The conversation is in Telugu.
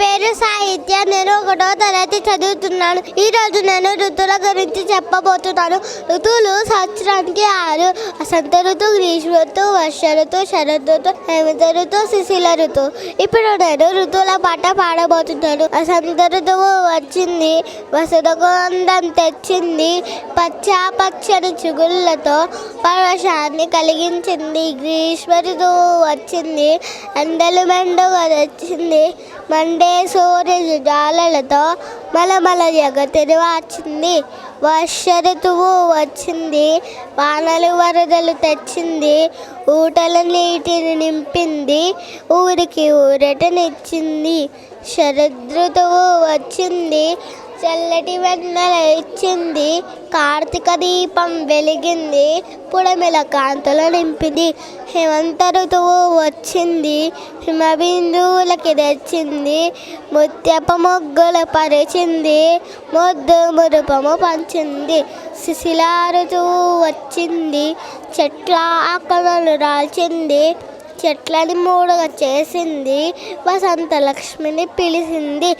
పేరు సాహిత్య. నేను ఒకటో తరగతి చదువుతున్నాను. ఈ రోజు నేను ఋతువుల గురించి చెప్పబోతున్నాను. ఋతువులు సంవత్సరానికి ఆరు. వసంత ఋతు గ్రీష్మ ఋతువు వర్ష ఋతువు శరత్ ఋతువు హేమంత ఋతువు శిశిల ఋతువు ఇప్పుడు నేను ఋతువుల పాట పాడబోతున్నాను. వసంత ఋతువు వచ్చింది. వసంతగంధం తెచ్చింది. పచ్చ పచ్చని చిగుళ్ళతో పరవశాన్ని కలిగించింది. గ్రీష్మ ఋతువు వచ్చింది. ఎండలు మెండుగా తెచ్చింది. మండే సూర్యుడు జాలలతో మలమల జగతిని వాచింది వర్ష ఋతువు వచ్చింది వానలు వరదలు తెచ్చింది ఊటల నీటిని నింపింది ఊరికి ఊరటనిచ్చింది శరదృతువు వచ్చింది చల్లటి వెన్నెల ఇచ్చింది. కార్తీక దీపం వెలిగింది. పుడమిల కాంతులు నింపింది. హిమంత ఋతువు వచ్చింది. హిమబిందువులకి తెచ్చింది. ముత్యప మొగ్గులు పరిచింది. ముద్దు మురుపము పంచింది. శిశిల ఋతువు వచ్చింది. చెట్ల ఆకలను రాల్చింది. చెట్లని మూడుగా చేసింది. వసంత లక్ష్మిని పిలిచింది.